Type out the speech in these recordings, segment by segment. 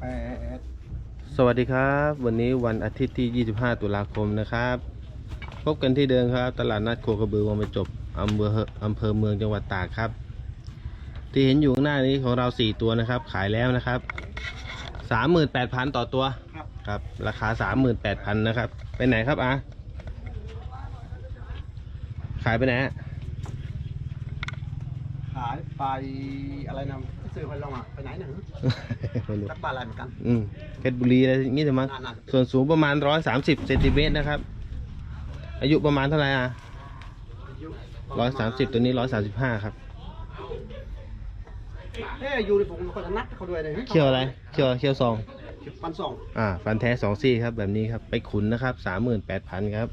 แปดสวัสดีครับ วันนี้วันอาทิตย์ที่ 25 ตุลาคมนะครับ พบกันที่เดิมครับ ตลาดนัดโคกระบือวังประจบอำเภออำเภอเมืองจังหวัดตากครับ ที่เห็นอยู่ข้างหน้านี้ของเรา 4 ตัวนะครับ ขายแล้วนะครับ 38,000 ต่อตัวครับครับราคา 38,000 นะครับ ไปไหนครับอะขายไปไหน ฮะขายไปอะไรนะที่ซื้อไปลองอะไปไหนหนึ่งไม่รู้จักบ้านอะไรเหมือนกันอืมเพชรบุรีอะไรอย่างงี้ใช่ไหมยนั่นส่วนสูงประมาณ130เซนติเมตรนะครับ อายุประมาณเท่าไหร่อะๆอายุร้อยสามสิบตัวนี้ร้อยสามสิบห้าครับ เอ้ยอยู่ในผมคนละนัดเขาด้วยเลยเคี่ยวอะไรเคี่ยวเคี่ยวซองปันสองอ่า ฟันแท้สองซี่ครับแบบนี้ครับ ไปขุนนะครับสามหมื่นแปดพันครับ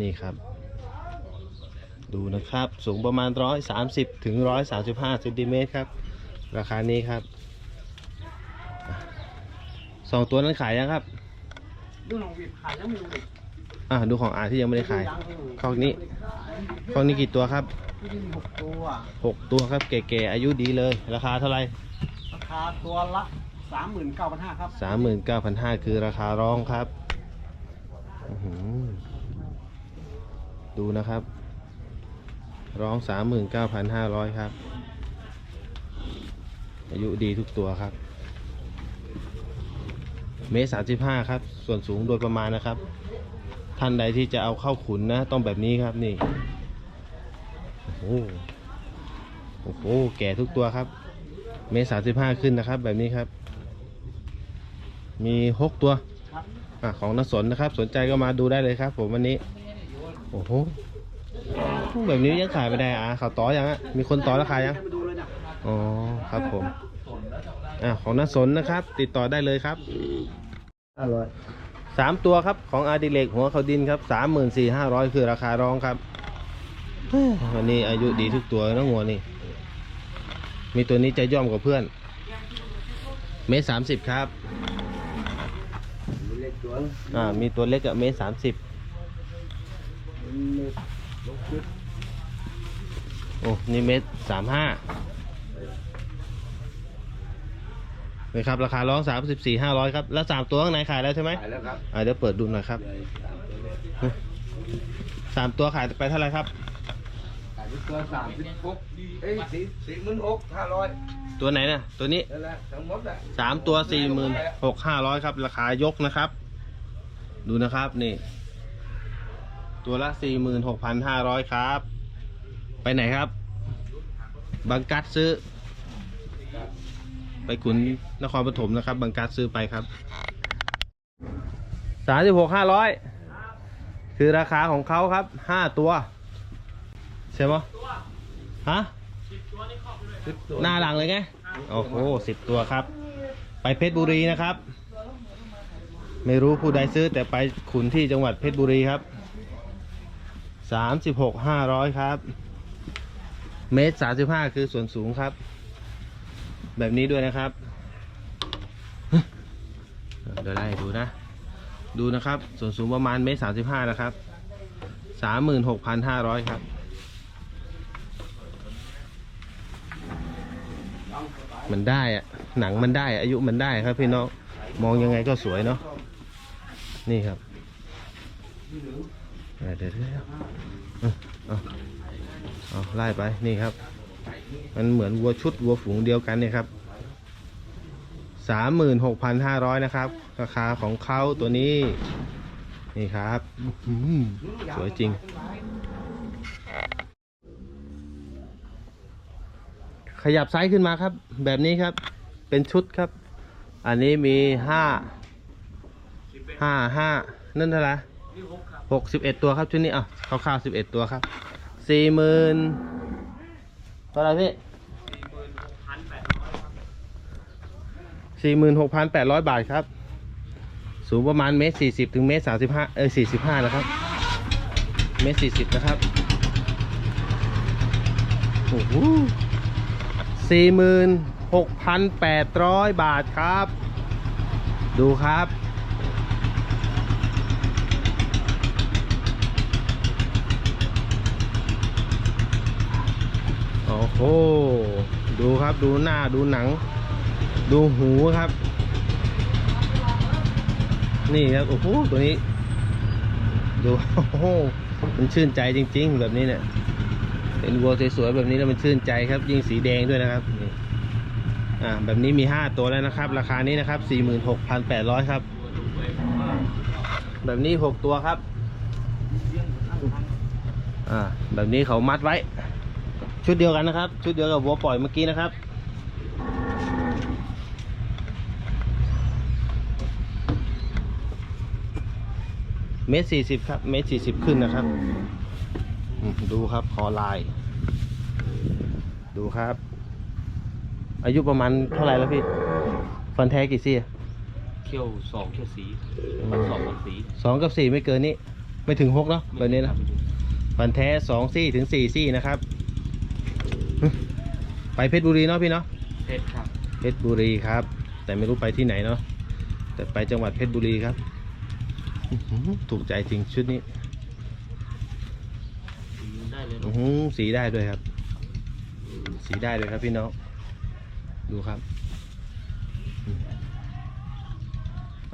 นี่ครับ ดูนะครับ สูงประมาณร้อยสามสิบถึงร้อยสามสิบห้าเซนติเมตรครับ ราคานี้ครับอะสองตัวนั้นขายยังครับ ดูน้องวีบขายแล้วไม่รู้ดิอ่าดูของอาที่ยังไม่ได้ขายคอกนี้คอกนี้กี่ตัวครับที่นี่มีหกตัวหกตัวครับแก่ๆอายุดีเลย ราคาเท่าไหร่ราคาตัวละสามหมื่นเก้าพันห้าครับสามหมื่นเก้าพันห้าคือราคาร้องครับอื้อหือดูนะครับ ร้องสามหมื่นเก้าพันห้าร้อยครับ อายุดีทุกตัวครับ เมตรสามสิบห้าครับ ส่วนสูงโดยประมาณนะครับ ท่านใดที่จะเอาเข้าขุนนะ ต้องแบบนี้ครับนี่ โอ้โหโอ้โหแก่ทุกตัวครับ เมตรสามสิบห้าขึ้นนะครับ แบบนี้ครับ มีหกตัวอของนักสนนะครับ สนใจก็มาดูได้เลยครับ ผมวันนี้ โอ้โห แบบนี้ยังขายไม่ได้อะเขาต่อยังอะมีคนต่อราคายังให้มาดูเลยเนี่ยอ๋อครับผมอะของนักสนนะครับ ติดต่อได้เลยครับอร่อยสามตัวครับของอาดิเลกหัวเขาดินครับสามหมื่นสี่ห้าร้อยคือราคาร้องครับเฮ้ยวันนี้อายุดีทุกตัวน้องงัวนี่ มีตัวนี้จะย่อมกว่าเพื่อน เมตรสามสิบครับเล็กตัวอ่ามีตัวเล็กอะเมตรสามสิบเล็กลกขึ้น โอ้นี่เมตรสามห้านี่ครับราคาร้องสามสิบสี่ห้าร้อยครับ แล้วสามตัวข้างในขายแล้วใช่ไหมขายแล้วครับอ่าเดี๋ยวเปิดดูหน่อยครับสามตัวขายไปเท่าไหร่ครับขายตัวสามสิบหกเอ้ยสี่สี่หมื่นหกห้าร้อยตัวไหนน่ะตัวนี้นั่นแหละทั้งหมดแหละสามตัวสี่หมื่นหกห้าร้อยครับ ราคายกนะครับ ดูนะครับนี่ ตัวละสี่หมื่นหกพันห้าร้อยครับ ไปไหนครับ บังกัดซื้อ ไปขุนนครปฐมนะครับ บังกัดซื้อไปครับสามสิบหกห้าร้อยคือราคาของเขาครับห้าตัว ใช่ไหมฮะหน้าหลังเลยไง โอ้โหสิบตัวครับ ไปเพชรบุรีนะครับ ไม่รู้ผู้ใดซื้อแต่ไปขุนที่จังหวัดเพชรบุรีครับ สามสิบหกห้าร้อยครับ เมตรสามสิบห้าคือส่วนสูงครับ แบบนี้ด้วยนะครับ เดี๋ยวไล่ดูนะ ดูนะครับ ส่วนสูงประมาณเมตรสามสิบห้านะครับสามหมื่นหกพันห้าร้อยครับมันได้อะหนังมันได้อะอายุมันได้ครับพี่น้อง มองยังไงก็สวยเนาะนี่ครับ เดี๋ยวเดี๋ยวเดี๋ยวเอาเอาไล่ไปนี่ครับ มันเหมือนวัวชุดวัวฝูงเดียวกันเนี่ยครับสามหมื่นหกพันห้าร้อยนะครับ ราคาของเขาตัวนี้ นี่ครับสวยจริง ขยับไซส์ขึ้นมาครับ แบบนี้ครับ เป็นชุดครับ อันนี้มีห้าห้าห้านั่นเท่าไหร่ หกสิบเอ็ดตัวครับชุดนี้อะคร่าวๆสิบเอ็ดตัวครับสี่หมื่นเท่าไหร่พี่สี่หมื่นหกพันแปดร้อยบาทครับ สูงประมาณเมตรสี่สิบถึงเมตรสามสิบห้าเออสี่สิบห้านะครับ เมตรสี่สิบนะครับโอ้โหสี่หมื่นหกพันแปดร้อยบาทครับ ดูครับ โอ้ ดูครับดูหน้าดูหนัง ดูหูครับ นี่ครับโอ้โหตัวนี้ ดูโอ้โหมันชื่นใจจริง ๆ แบบนี้เนี่ยเห็นวัวสวยๆแบบนี้แล้วมันชื่นใจครับ ยิ่งสีแดงด้วยนะครับนี่อ่าแบบนี้มี 5 ตัวแล้วนะครับ ราคานี้นะครับ 46,800 ครับ แบบนี้ 6 ตัวครับอ่าแบบนี้เขามัดไว้ ชุดเดียวกันนะครับ ชุดเดียวกับวัวปล่อยเมื่อกี้นะครับ เมตรสี่สิบครับ เมตรสี่สิบขึ้นนะครับอืมดูครับคอลาย ดูครับ อายุประมาณเท่าไหร่แล้วพี่ ฟันแท้กี่ซี่อะเขี้ยวสองเขี้ยวสีสองกับสีสองกับสี่ไม่เกินนี้ ไม่ถึงหกเนาะแบบนี้นะฟันแท้สองซี่ถึงสี่ซี่นะครับ ไปเพชรบุรีเนาะพี่เนาะเพชรครับเพชรบุรีครับ แต่ไม่รู้ไปที่ไหนเนาะแต่ไปจังหวัดเพชรบุรีครับอื้อหือถูกใจจริงชุดนี้ได้เลยอื้อหือสีได้ด้วยครับ สีได้เลยครับพี่น้องดูครับอืม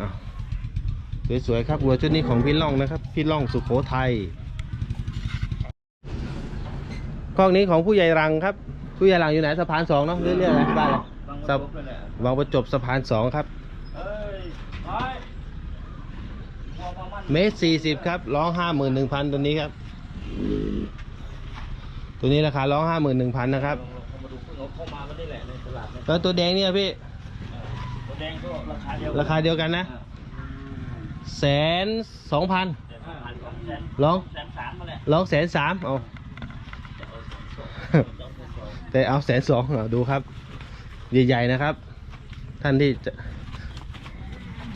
อ้าวสวยๆครับวัวชุดนี้ของพี่ล่องนะครับ พี่ล่องสุโขทัยข้องนี้ของผู้ใหญ่รังครับ ผู้ใหญ่รังอยู่ไหนสะพานสองเนาะเรื่อยๆอะไรบ้านอะไรสะวางประจบสะพานสองครับ เมตรสี่สิบครับร้องห้าหมื่นหนึ่งพันตัวนี้ครับ ตัวนี้ราคาร้องห้าหมื่นหนึ่งพันนะครับมาดูเพิ่งเอาเข้ามาก็ได้แหละในตลาดเนี่ยแล้วตัวแดงเนี่ยพี่ตัวแดงก็ราคาเดียวราคาเดียวกันนะแสนสองพันแต่ถ้าผ่านสองแสนร้องแสนสามมาแหละร้องแสนสามเอา แต่เอาแสนสองดูครับ ใหญ่ๆนะครับ ท่านที่จะ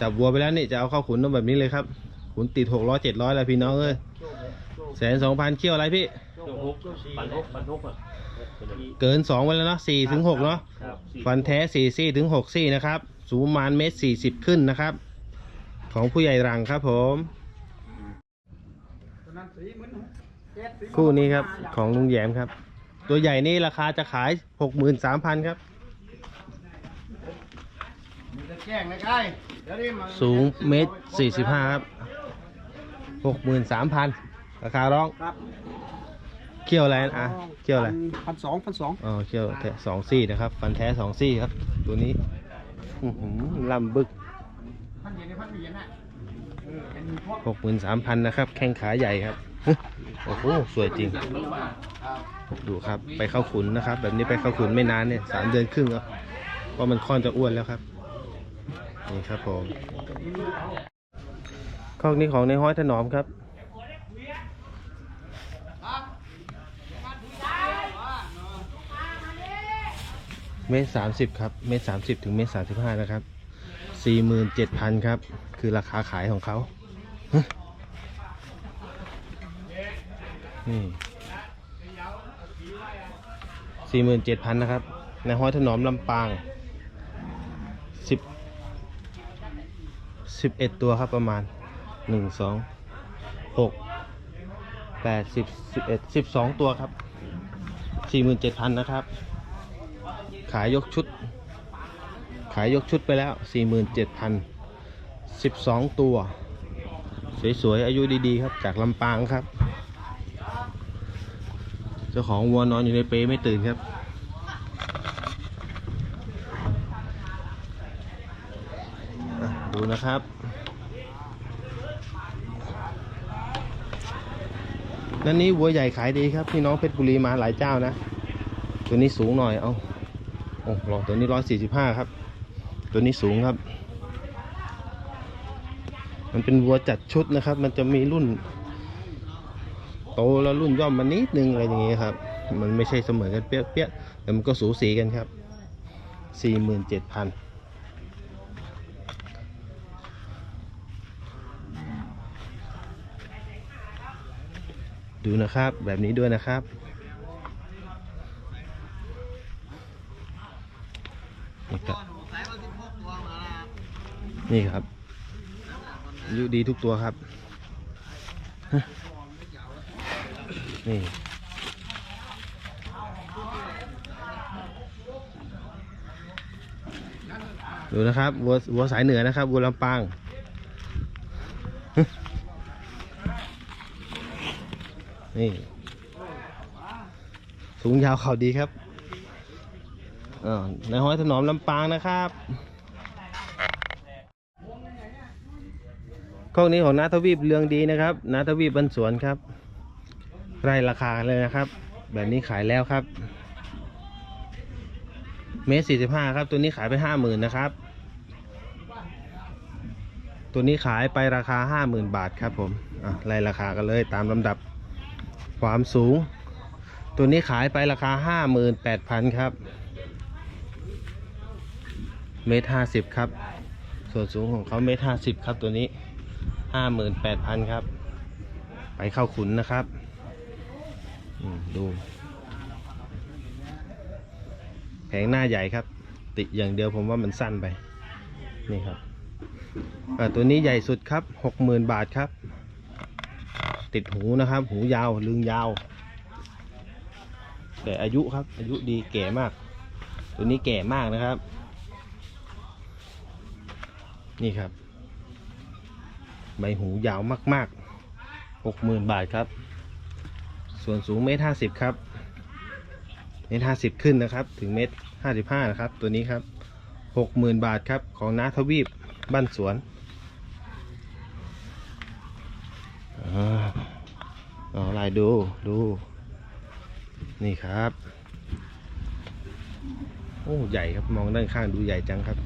จับวัวไปแล้วนี่จะเอาเข้าขุนต้องแบบนี้เลยครับ ขุนติดหกร้อยเจ็ดร้อยแล้วพี่น้องเอ้ยแสนสองพันเคี่ยวอะไรพี่ตันฮุกปันฮุกอะเกินสองไปแล้วเนาะสี่ถึงหกเนาะ ครับฟันแท้สี่ซี่ถึงหกซี่นะครับ สูงประมาณเมตรสี่สิบขึ้นนะครับ ของผู้ใหญ่รังครับผม คู่นี้ครับของลุงแยมครับ ตัวใหญ่นี่ราคาจะขายหกหมื่นสามพันครับแจ้งเลยไอ้เดี๋ยวนี้มาสูงเมตรสี่สิบห้าครับหกหมื่นสามพันราคาร้องครับเคี่ยวอะไรอะเคี่ยวอะไรพันสองพันสองอ๋อเคี่ยวแท้สองซี่นะครับฟันแท้สองซี่ครับ ตัวนี้อื้อหือลำบึกพันเย็นในพันเย็นน่ะเออเป็นพวกหกหมื่นสามพันนะครับ แข้งขาใหญ่ครับ โอ้โห สวยจริง ดูครับไปเข้าขุนนะครับ แบบนี้ไปเข้าขุนไม่นานเนี่ยสามเดือนครึ่งแล้วเพราะมันค่อนจะอ้วนแล้วครับนี่ครับผมข้อกนี้ของในห้อยถนอมครับเมตรสามสิบครับเมตรสามสิบถึงเมตรสามสิบห้านะครับสี่หมื่นเจ็ดพันครับ คือราคาขายของเขาฮะนี่ สี่หมื่นเจ็ดพันนะครับ ในห้อยถนอมลำปางสิบสิบเอ็ดตัวครับประมาณหนึ่งสองหกแปดสิบสิบเอ็ดสิบสองตัวครับสี่หมื่นเจ็ดพันนะครับ ขายยกชุด ขายยกชุดไปแล้ว47,000 12ตัว สวยๆ อายุดีๆ ครับ จากลำปางครับ เจ้าของวัวนอนอยู่ในเปรไม่ตื่นครับ ดูนะครับ นั่นนี้วัวใหญ่ขายดีครับ พี่น้องเพชรบุรีมาหลายเจ้านะ ตัวนี้สูงหน่อย เอาโอ้ลองตัวนี้ร้อยสี่สิบห้าครับ ตัวนี้สูงครับ มันเป็นวัวจัดชุดนะครับ มันจะมีรุ่น โตแล้วรุ่นย่อมมานิดนึงอะไรอย่างเงี้ยครับ มันไม่ใช่เสมอกันเปี้ยๆแต่มันก็สูสีกันครับสี่หมื่นเจ็ดพันดูนะครับแบบนี้ด้วยนะครับ นี่ครับนี่ครับอายุดีทุกตัวครับ นี่ดูนะครับวัววัวสายเหนือนะครับวัวลำปางนี่สูงยาวเขาดีครับอ่าในห้อยถนอมลำปางนะครับกล้องนี้ของนาทวีปเรืองดีนะครับนาทวีปบันสวนครับ ไร่ราคาเลยนะครับ แบบนี้ขายแล้วครับ เมตรสี่สิบห้าครับ ตัวนี้ขายไปห้าหมื่นนะครับ ตัวนี้ขายไปราคาห้าหมื่นบาทครับผมอะไล่ราคากันเลยตามลำดับความสูง ตัวนี้ขายไปราคาห้าหมื่นแปดพันครับ เมตรห้าสิบครับ ส่วนสูงของเขาเมตรห้าสิบครับตัวนี้ห้าหมื่นแปดพันครับ ไปเข้าขุนนะครับ ดูแผงหน้าใหญ่ครับ ติดอย่างเดียวผมว่ามันสั้นไป นี่ครับตัวนี้ใหญ่สุดครับหกหมื่นบาทครับ ติดหูนะครับ หูยาวลึงยาว แต่อายุครับ อายุดีแก่มาก ตัวนี้แก่มากนะครับ นี่ครับ ใบหูยาวมากๆหกหมื่นบาทครับ ส่วนสูงเมตรห้าสิบครับเมตรห้าสิบขึ้นนะครับ ถึงเมตรห้าสิบห้านะครับ ตัวนี้ครับหกหมื่นบาทครับของนาทวีปบ้านสวนอาเอาลายดูดู นี่ครับ โอ้ใหญ่ครับมองด้านข้างดูใหญ่จังครับ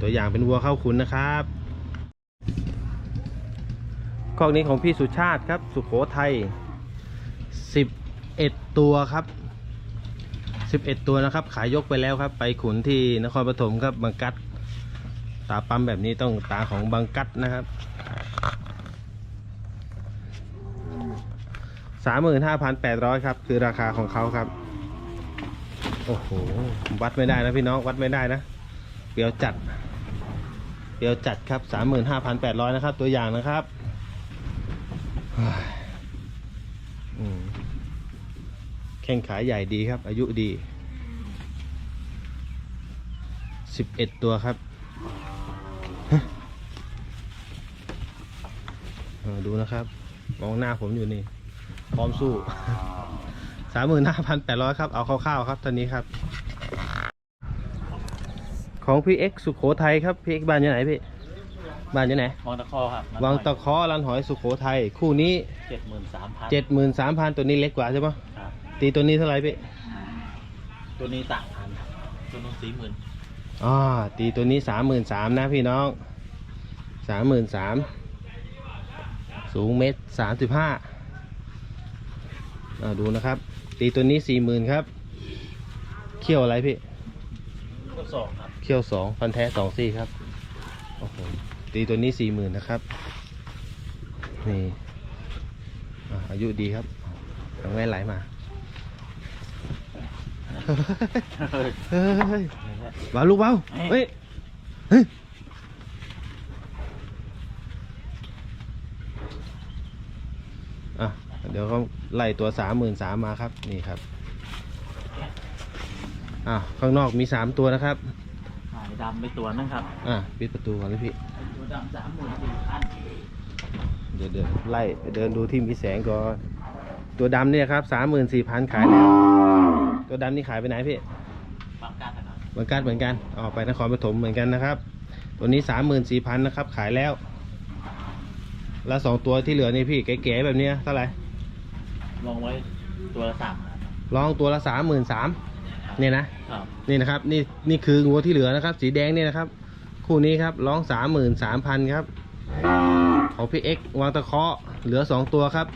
ตัวอย่างเป็นวัวเข้าขุนนะครับกล้อนี้ของพี่สุชาติครับ สุขโขทัย สิบเอ็ดตัวครับ 11 ตัวนะครับ ขายยกไปแล้วครับ ไปขุนที่นครปฐมครับบางกัด ตาปั๊มแบบนี้ต้องตาของบางกัดนะครับ 35,800 ครับ คือราคาของเขาครับ โอ้โห วัดไม่ได้นะพี่น้องวัดไม่ได้นะเปียวจัดเปียวจัดครับ 35,800 นะครับ ตัวอย่างนะครับอืม ข้งขาใหญ่ดีครับ อายุดีสิบเอ็ดตัวครับฮะเออดูนะครับ มองหน้าผมอยู่นี่ พร้อมสู้สามหมื่นห้าพันแปดร้อยครับ เอาคร่าวๆครับตอนนี้ครับ ของพี่เอ็กสุโขทัยครับ พี่เอ็กบ้านอยู่ไหนพี่ บ้านอยู่ไหน วังตะคอครับวังตะเคอรันหอยสุโขทัยคู่นี้เจ็ดหมื่นสามพันเจ็ดหมื่นสามพันตัวนี้เล็กกว่าใช่ปะครับ ตีตัวนี้เท่าไหร่พี่ ตัวนี้ต่างพันตัวนู้นสี่หมื่นอ๋อตีตัวนี้สามหมื่นสามนะพี่น้องสามหมื่นสามสูงเมตรสามสิบห้าดูนะครับ ตีตัวนี้สี่หมื่นครับ เขี้ยวอะไรพี่ก็สองครับ เขี้ยวสองพันแท้สองซี่ครับโอ้โหตีตัวนี้สี่หมื่นนะครับ นี่อะอายุดีครับทางแม่ไหลมา เฮ้ยเฮ้ยนี่แหละเบาลูกเบาเฮ้ยเฮ้ยอะเดี๋ยวเขาไล่ตัวสามหมื่นสามมาครับนี่ครับอะข้างนอกมีสามตัวนะครับหายดำไปตัวนึงครับอะปิดประตูก่อนเลยพี่ตัวดำสามหมื่นสี่พันเดี๋ยวเดินไล่เดินดูที่มีแสงก่อนตัวดำเนี่ยครับสามหมื่นสี่พันขายแล้ว ตัวดำนี่ขายไปไหนพี่บางการนะครับเหมือนกันเหมือนกันออกไปนครปฐมเหมือนกันนะครับ ตัวนี้สามหมื่นสี่พันนะครับ ขายแล้ว แล้วสองตัวที่เหลือนี่พี่เก๋ๆแบบเนี้ยเท่าไหร่ลงไว้ตัวละสามพันลองตัวละสามหมื่นสามเนี่ยนะ ครับนี่นะครับนี่นี่คืองัวที่เหลือนะครับ สีแดงนี่นะครับ คู่นี้ครับร้องสามหมื่นสามพันครับของพี่เอ็กวางตะเคาะเหลือสองตัวครับ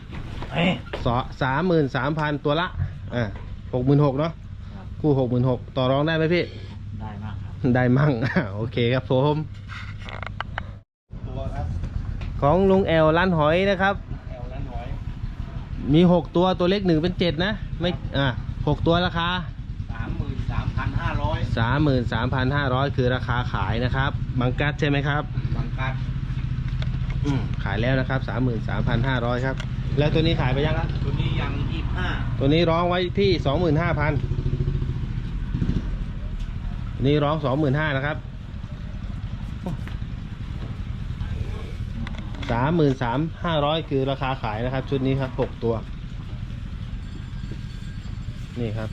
เฮ้ยสามหมื่นสามพันตัวละอ่า หกหมื่นหกเนาะครับคู่หกหมื่นหกต่อรองได้ไหมพี่ ได้มากครับ ได้มั่งโอเคครับผมของลุงแอลร้านหอยนะครับแอลนั้นน้อยมีหกตัวตัวเล็กหนึ่งเป็นเจ็ดนะไม่อ่าหกตัวราคาสามหมื่นสามพันห้าร้อยสามหมื่นสามพันห้าร้อยคือราคาขายนะครับ บังกัดใช่ไหมครับบางกัดอืมขายแล้วนะครับสามหมื่นสามพันห้าร้อยครับ แล้วตัวนี้ขายไปยังครับตัวนี้ ยังยี่ห้าตัวนี้ร้องไว้ที่สองหมื่นห้าพันนี่ร้องสองหมื่นห้านะครับสามหมื่นสามห้าร้อยคือราคาขายนะครับ ชุดนี้ครับหกตัว นี่ครับ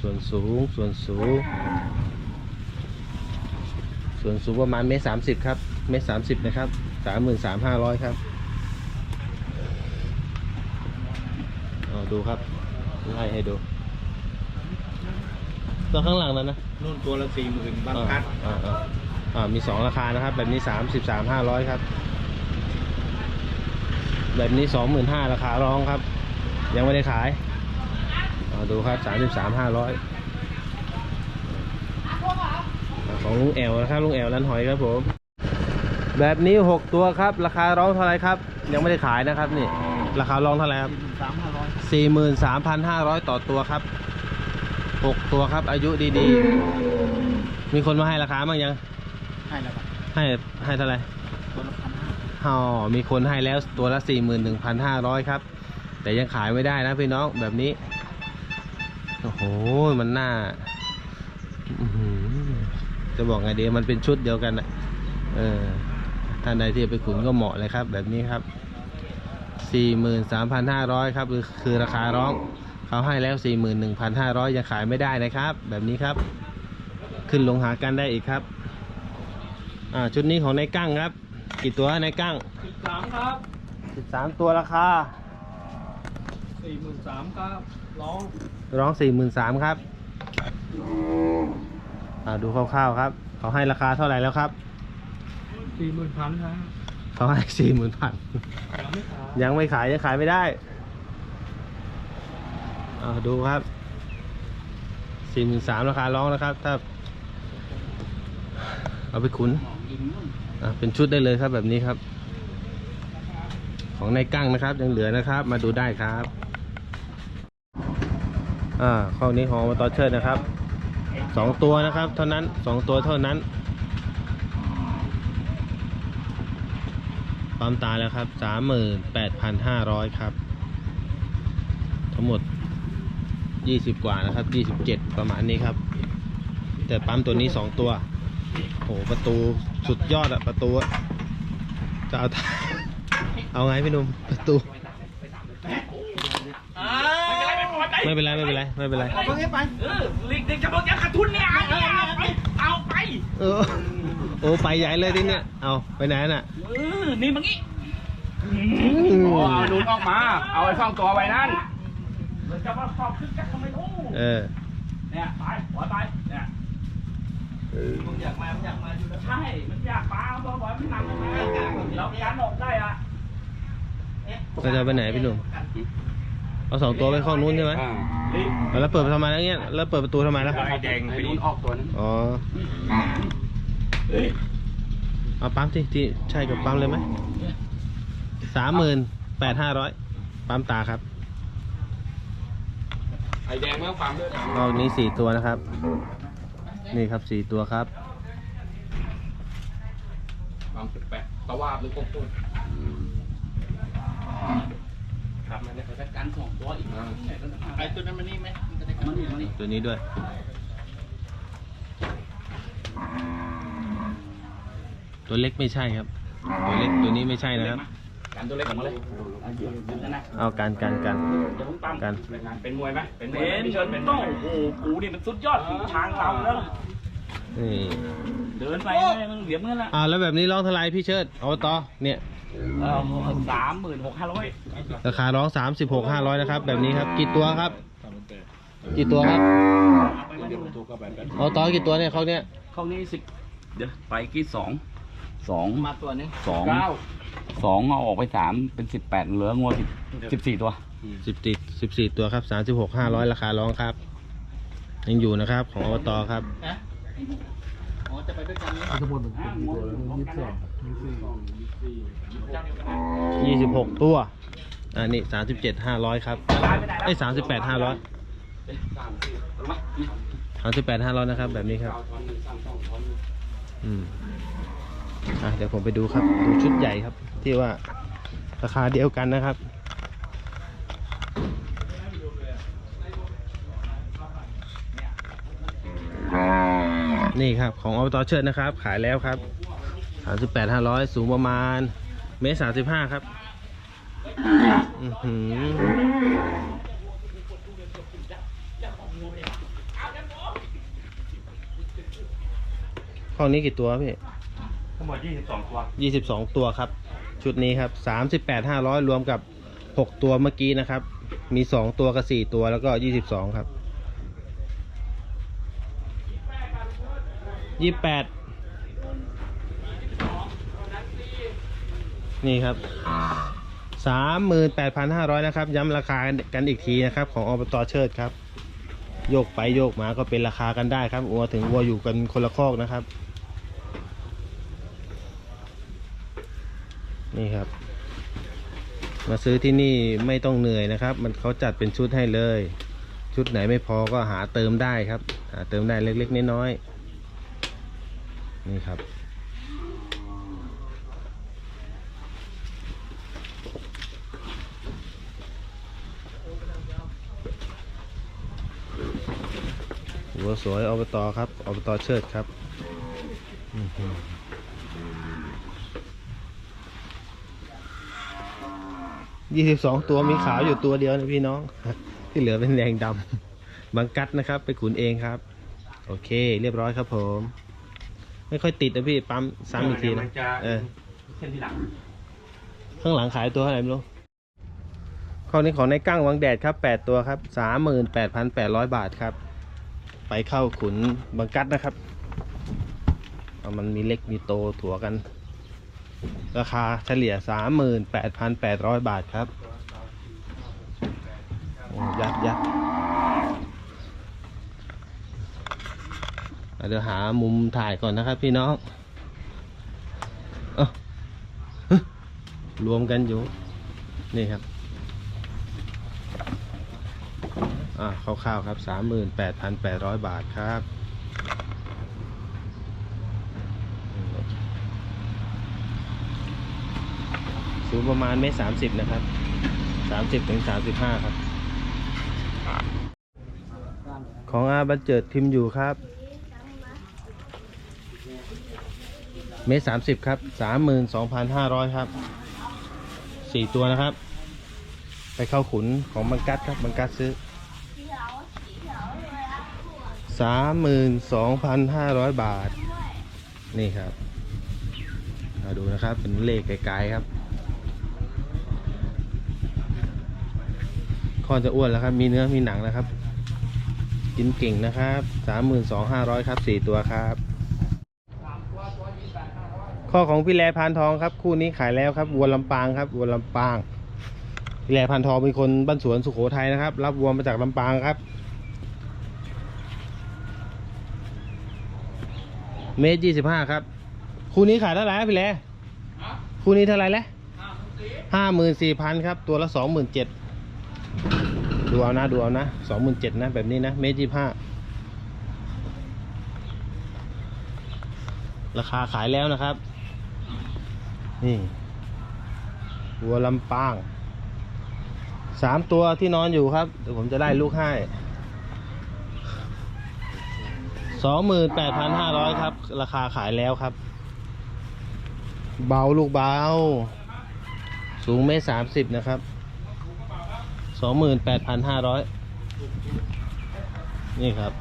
ส่วนสูงส่วนสูง ส่วนสูงประมาณเมตรสามสิบครับ เมตรสามสิบนะครับสามหมื่นสามห้าร้อยครับ เอาดูครับไล่ให้ดูตัวข้างหลังนั้นนะนู่นตัวละสี่หมื่นบางคัดอ่าอ่าอ่ามีสองราคานะครับ แบบนี้สามสิบสามห้าร้อยครับ แบบนี้สองหมื่นห้าราคาร้องครับ ยังไม่ได้ขายอ่าดูครับสามสิบสามห้าร้อยของลุงแอลนะครับลุงแอลร้านหอยครับผม แบบนี้หกตัวครับ ราคาร้องเท่าไหรครับ ยังไม่ได้ขายนะครับนี่ ราคาร้องเท่าไหรครับสามห้าร้อยสี่หมื่นสามพันห้าร้อยต่อตัวครับหกตัวครับ อายุดีๆ มีคนมาให้ราคาบ้างยัง ให้แล้วครับให้ให้เท่าไหร่ตัวละพันห้าอ๋อมีคนให้แล้วตัวละสี่หมื่นหนึ่งพันห้าร้อยครับ แต่ยังขายไม่ได้นะพี่น้องแบบนี้ โอ้โห มันน่าอื้อหือจะบอกไงดีมันเป็นชุดเดียวกันอะเออท่านใดที่จะไปขุนก็เหมาะเลยครับ แบบนี้ครับ สี่หมื่นสามพันห้าร้อยครับคือคือราคาร้องเขาให้แล้วสี่หมื่นหนึ่งพันห้าร้อยยังขายไม่ได้นะครับ แบบนี้ครับ ขึ้นลงหากันได้อีกครับ อ่าชุดนี้ของนายกั้งครับ กี่ตัวในายกั้งสิบสามครับสิบสามตัวราคาสี่หมื่นสามครับ ร้อง ร้องสี่หมื่นสามครับ อ่าดูคร่าวๆครับ เขาให้ราคาเท่าไหร่แล้วครับสี่หมื่นพันครับ เขาให้สี่หมื่นพันยังไม่ขาย ยังขายไม่ได้อาดูครับสี่หมื่นสามราคาร้องนะครับ ถ้า เอาไปขุนเป็นชุดได้เลยครับแบบนี้ครับ ของในายกั้งนะครับ ยังเหลือนะครับ มาดูได้ครับ อ่าข้อนี้ของอบตเชิดนะครับสองตัวนะครับ เท่านั้นสองตัวเท่านั้น ปั๊มตายแล้วครับสามหมื่นแปดพันห้าร้อยครับ ทั้งหมดยี่สิบกว่านะครับยี่สิบเจ็ดประมาณนี้ครับ แต่ปั๊มตัวนี้สองตัวโหประตูสุดยอดอะประตูอะจะเอาเอาไงพี่หนุ่มประตู ไม่เป็นไรไม่เป็นไรไม่เป็นไรเอาไปไปเออลิกเด็กจะบอกจะขาดทุนเนี่ยเอาไปเอาไปเออโอ้ไปใหญ่เลยทีเนี้ยเอาไปไหนน่ะ เออนี่มังงี้อ๋อเอาดูดออกมา เอาไอ้สองตัวไว้นั่นเราจะมาสอบขึ้นกันทำไมโอ้เออ เนี่ยไปหัวไปเนี่ยมึงอยากมามึงอยากมาอยู่แล้วใช่ มันอยากปลาบอกว่ามันหนักลงมาเรายันออกได้อะเราจะไปไหนพี่หนุ่มเอาสองตัวไปข้างนู้นใช่ไหมอ่าแล้วเปิดทำไมแล้วเงี้ย แล้วเปิดประตูทำไมล่ะไอ้แดงไปดูดออกตัวนึงอ๋อ เอาปั๊มที่ที่ใช่กับปั๊มเลยไหมสามหมื่นแปดห้าร้อยปั๊มตาครับไอ้แดงเมื่อฟังด้วยรอบนี้สี่ตัวนะครับ นี่ครับสี่ตัวครับฟังแปลกๆตะวาบหรือโกโก้ครับมันเนี่ยเขาจัดการสองตัวอีกไอ้ตัวนั้นมันนี่ไหมมันจะได้กันมันนี่มันนี่ตัวนี้ด้วย ตัวเล็กไม่ใช่ครับ ตัวเล็กตัวนี้ไม่ใช่นะครับการตัวเล็กออกมาเลยเอาเดี๋ยวเดี๋ยวนะเอากันกันกันเดี๋ยวผมปั๊มกันเป็นมวยไหมเป็นมวยเป็ไหมนพี่เชิญเป็นมต้วอยงไหมโอ้โหกูนี่มันสุดยอดช้างเราแล้ว นี่เดินไปเลยมันเหลียมเงินละอ่าแล้วแบบนี้ร้องเท่าไหรพี่เชิดเอาต่อเนี่ยสามหมื่นหกห้าร้อยราคาร้องสามสิบหกห้าร้อยนะครับ แบบนี้ครับกี่ตัวครับ กี่ตัวครับเอาต่อกี่ตัวเนี่ยเขาเนี่ยเขานี่สิบเดี๋ยวไปกี่สอง สองมาตัวนึงสองเก้าสองเอาออกไปสามเป็นสิบแปดเหลืองวสิบสิบสี่ตัวสิบสี่สิบสี่ตัวครับสามสิบหกห้าร้อยราคาร้องครับ ยังอยู่นะครับของอบตครับฮะอ๋อจะไปด้วยกันไหมสมมติยี่สิบสองยี่สิบหกตัวอันนี้สามสิบเจ็ดห้าร้อยครับไอ้สามสิบแปดห้าร้อยสามสี่เอามานี่สามสิบแปดห้าร้อยนะครับ แบบนี้ครับเก้าช้อนหนึ่งสามส อะเดี๋ยวผมไปดูครับ ดูชุดใหญ่ครับ ที่ว่าราคาเดียวกันนะครับ นี่ครับของอบตเชิดนะครับ ขายแล้วครับสามสิบแปดห้าร้อยสูงประมาณเมตรสามสิบห้าครับหือห้องนี้กี่ตัวพี่ ทั้งหมด 22 ตัวยี่สิบสองตัวครับ ชุดนี้ครับสามสิบแปดห้าร้อยรวมกับหกตัวเมื่อกี้นะครับ มีสองตัวกับสี่ตัวแล้วก็ยี่สิบสองครับยี่แปดนี่ครับสามหมื่นแปดพันห้าร้อยนะครับ ย้ำราคากันอีกทีนะครับ ของอบตเชิดครับ โยกไปโยกมาก็เป็นราคากันได้ครับวัวถึงวัวอยู่กันคนละคอกนะครับ นี่ครับ มาซื้อที่นี่ไม่ต้องเหนื่อยนะครับ มันเขาจัดเป็นชุดให้เลย ชุดไหนไม่พอก็หาเติมได้ครับ หาเติมได้เล็กๆน้อยๆนี่ครับหัวสวยอบตครับอบตเชิดครับอื้อหือ ยี่สิบสองตัวมีขาวอยู่ตัวเดียวนะพี่น้อง ที่เหลือเป็นแดงดำบังกัดนะครับ ไปขุนเองครับ โอเค เรียบร้อยครับผม ไม่ค่อยติดนะพี่ปั๊มซ้ำอีกทีมันะนจะเออเส้นที่หลังข้างหลังขายตัวเท่าไหร่ไม่รู้ข้อนี้ของในกั้งวังแดดครับแปดตัวครับสามหมื่นแปดพันแปดร้อยบาทครับ ไปเข้าขุนบังกัดนะครับเอามันมีเล็กมีโตถัวกัน ราคาเฉลี่ยสามหมื่นแปดพันแปดร้อยบาทครับยัดยัดเดี๋ยวหามุมถ่ายก่อนนะครับพี่น้องอรวมกันอยู่ นี่ครับ อ่าคร่าวๆครับสามหมื่นแปดพันแปดร้อยบาทครับ สูงประมาณเมตรสามสิบนะครับสามสิบถึงสามสิบห้าครับ ของอาบันเจิดพิมพ์อยู่ครับ เมตรสามสิบครับสามหมื่นสองพันห้าร้อยครับสี่ตัวนะครับ ไปเข้าขุนของบังกัดครับบังกัดซื้อสามหมื่นสองพันห้าร้อยบาท นี่ครับมาดูนะครับ เป็นเลขไกลๆครับ ข้อจะอ้วนแล้วครับ มีเนื้อมีหนังนะครับ กินเก่งนะครับสามหมื่นสองห้าร้อยครับสี่ตัวครับ ข้อของพี่แลพานทองครับ คู่นี้ขายแล้วครับวัวลำปางครับวัวลำปางพี่แลพันทองเป็นคนบ้านสวนสุโขทัยนะครับ รับวัวมาจากลำปางครับเมตรยี่สิบห้าครับ คู่นี้ขายเท่าไหร่ครับพี่แลคู่นี้เท่าไหร่แล้วห้าหมื่นสี่พันครับ ตัวละสองหมื่นเจ็ด ดูเอานะดูเอานะสองหมื่นเจ็ดนะ แบบนี้นะ เมตรยี่ห้าราคาขายแล้วนะครับ นี่วัวลำปางสามตัวที่นอนอยู่ครับ เดี๋ยวผมจะได้ลูกให้สองหมื่นแปดพันห้าร้อยครับ ราคาขายแล้วครับ เบาลูกเบา สูงเมตรสามสิบนะครับ สองหมื่นแปดพันห้าร้อยนี่ครับ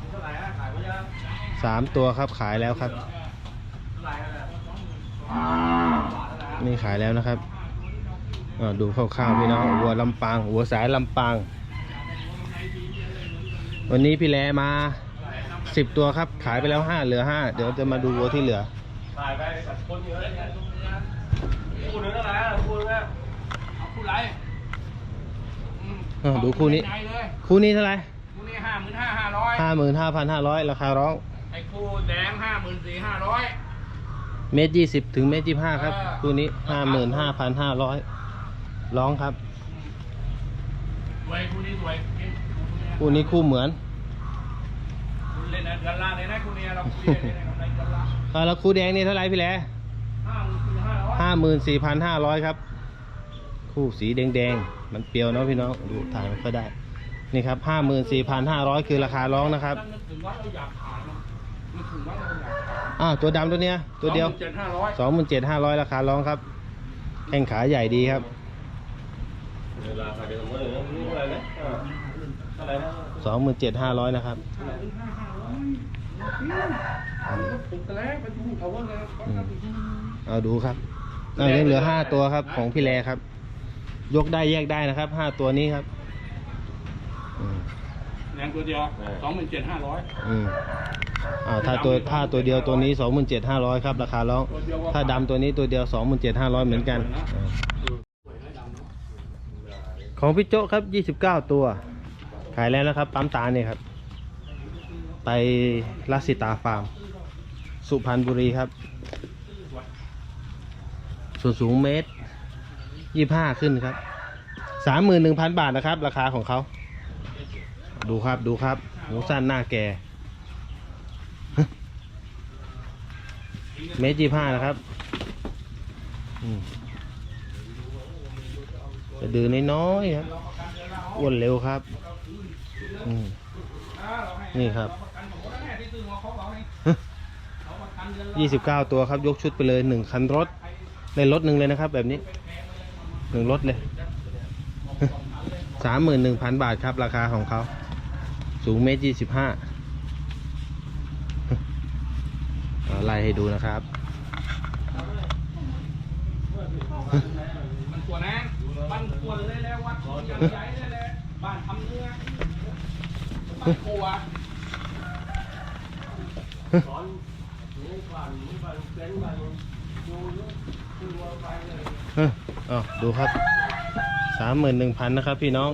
สามตัวครับขายแล้วครับ นี่ขายแล้วนะครับอ่าดูคร่าวๆพี่น้องวัวลำปางวัวสายลำปาง วันนี้พี่แลมาสิบตัวครับ ขายไปแล้วห้าเหลือห้าเดี๋ยวจะมาดูวัวที่เหลือถ่ายไปคนเยอะเนี่ยคู่นึงเท่าไหร่คู่นึงเอาคู่ไร อ่าดูคู่นี้ไหนเลยคู่นี้เท่าไหร่คู่นี้ห้าหมื่นห้าห้าร้อยห้าหมื่นห้าพันห้าร้อยราคาร้อง ไอ้คู่แดงห้าหมื่นสี่ห้าร้อย เมตรยี่สิบถึงเมตรยี่ห้าครับ อ่า คู่นี้ห้าหมื่นห้าพันห้าร้อยร้องครับ สวยคู่นี้สวยคู่นี้คู่เหมือนคุณเล่นนะกันล่าเลยนะคู่นี้เราคุยกันในกันในกันล่าอ่าแล้วคู่แดงนี่เท่าไหร่พี่แลห้าหมื่นสี่ห้าร้อยห้าหมื่นสี่พันห้าร้อยครับ คู่สีแดงๆ มันเปรียวเนาะพี่น้องดูถ่ายไม่ค่อยได้ นี่ครับห้าหมื่นสี่พันห้าร้อยคือราคาร้องนะครับนึกถึงว่าเราอยากขายเนอะอ้าวตัวดำตัวเนี้ย ตัวเดียวเจ็ดห้าร้อยสองหมื่นเจ็ดห้าร้อยราคาร้องครับ แข้งขาใหญ่ดีครับสองหมื่นเจ็ดห้าร้อยนะครับผมตะแล้วไปดูเขาว่าไงอืมเอาดูครับเอายังเหลือห้าตัวครับของพี่แรครับ ยกได้แยกได้นะครับห้าตัวนี้ครับอืมแรงตัวเดียวสองหมื่นเจ็ดห้าร้อย อืมอ่าถ้าตัวถ้าตัวเดียวตัวนี้สองหมื่นเจ็ดห้าร้อยครับราคาร้องถ้าดำตัวนี้ตัวเดียวสองหมื่นเจ็ดห้าร้อยเหมือนกันอ่าของพี่โจ้ครับยี่สิบเก้าตัว ขายแล้วนะครับ ปั๊มตาเนี่ยครับ ไปลัสิตาฟาร์ม สุพรรณบุรีครับ ส่วนสูงเมตร ยี่ห้าขึ้นครับสามหมื่นหนึ่งพันบาทนะครับ ราคาของเขา ดูครับดูครับหูสั้นหน้าแก่เมตรยี่ห้านะครับจะดื้อน้อยๆครับอ้วนเร็วครับนี่ครับยี่สิบเก้าตัวครับ ยกชุดไปเลยหนึ่งคันรถในรถหนึ่งเลยนะครับ แบบนี้ นึ่งรถเลยสามหมื่นหนึ่งพันบาทครับ ราคาของเขา สูงเมตรยี่สิบห้าไล่ให้ดูนะครับมันตัวนั้นบ้านตัวเลยแล้ววัดใหญ่เลยแหละบ้านทำเนื้อบ้านกลัวเต้นบ้าน อออ๋อดูครับสามหมื่นหนึ่งพันนะครับ พี่น้อง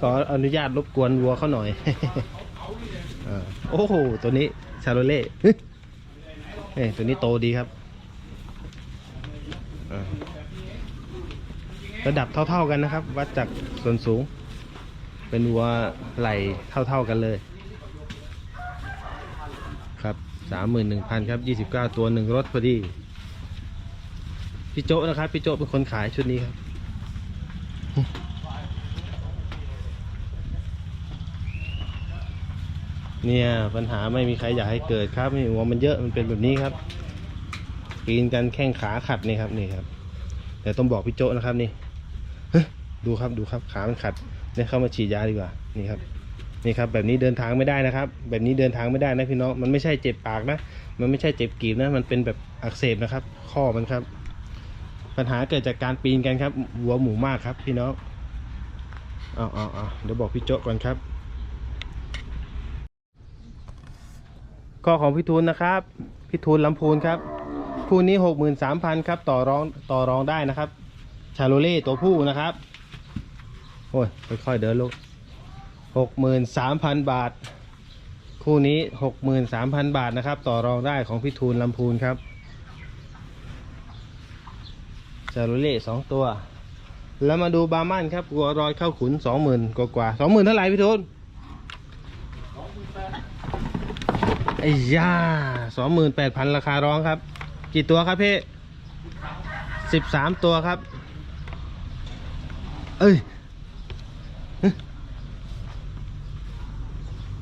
ขออนุญาตรบกวนวัวเขาหน่อยโอ้โห ตัวนี้ชาโรเล่เอ้ตัวนี้โตดีครับ ระดับเท่าๆกันนะครับ วัดจากส่วนสูง เป็นวัวไหลเท่าๆกันเลย ครับสามหมื่นหนึ่งพันครับยี่สิบเก้าตัวหนึ่งรถพอดี พี่โจ้นะครับ พี่โจ้เป็นคนขายชุดนี้ครับเนี่ยปัญหาไม่มีใครอยากให้เกิดครับนี่หัวมันเยอะมันเป็นแบบนี้ครับปีนกันแข้งขาขัดนี่ครับนี่ครับ แต่ต้องบอกพี่โจ้นะครับนี่ดูครับดูครับขามันขัดเนี่ยเข้ามาฉีดยาดีกว่านี่ครับ นี่ครับแบบนี้เดินทางไม่ได้นะครับ แบบนี้เดินทางไม่ได้นะพี่น้องมันไม่ใช่เจ็บปากนะ มันไม่ใช่เจ็บกีบนะ มันเป็นแบบอักเสบนะครับ ข้อมันครับ ปัญหาเกิดจากการปีนกันครับหัวหมูมากครับ พี่น้องเอาเอาเอาเดี๋ยวบอกพี่โจ้ก่อนครับข้อของพี่ทูลนะครับพี่ทูลลำพูนครับคู่นี้หกหมื่นสามพันครับต่อรองต่อรองได้นะครับ ชาโลเล่ตัวผู้นะครับ โอ้ยค่อยๆเดินลูก หกหมื่นสามพันบาท คู่นี้หกหมื่นสามพันบาทนะครับ ต่อรองได้ของพี่ทูลลำพูนครับจารุเล่สองตัว แล้วมาดูบาร์มันครับวัวรอยเข้าขุนสองหมื่นกว่าสองหมื่นเท่าไหร่พี่ทุนไอ้ย่าสองหมื่นแปดพันราคาร้องครับ กี่ตัวครับพี่สิบสามตัวครับ เอ้ย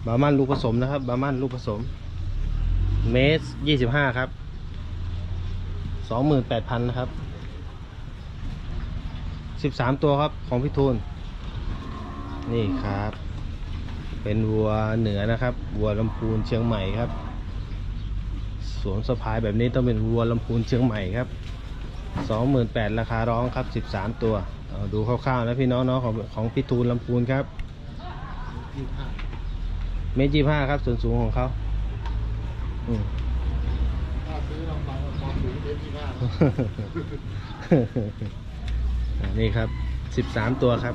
บามันลูกผสมนะครับ บามันลูกผสม เมสยี่สิบห้าครับสองหมื่นแปดพันนะครับสิบสามตัวครับของพี่ทูนนี่ครับ เป็นวัวเหนือนะครับ วัวลำพูนเชียงใหม่ครับ สวมสะพายแบบนี้ต้องเป็นวัวลำพูนเชียงใหม่ครับสองหมื่นแปดราคาร้องครับสิบสามตัว ดูคร่าวๆนะพี่น้องเนาะของของพี่ทูนลำพูนครับ เมตรยี่ห้าครับ ส่วนสูงของเขาอืมถ้าซื้อลำบากความสูงเมตรยี่ห้าอ่านี่ครับสิบสามตัวครับ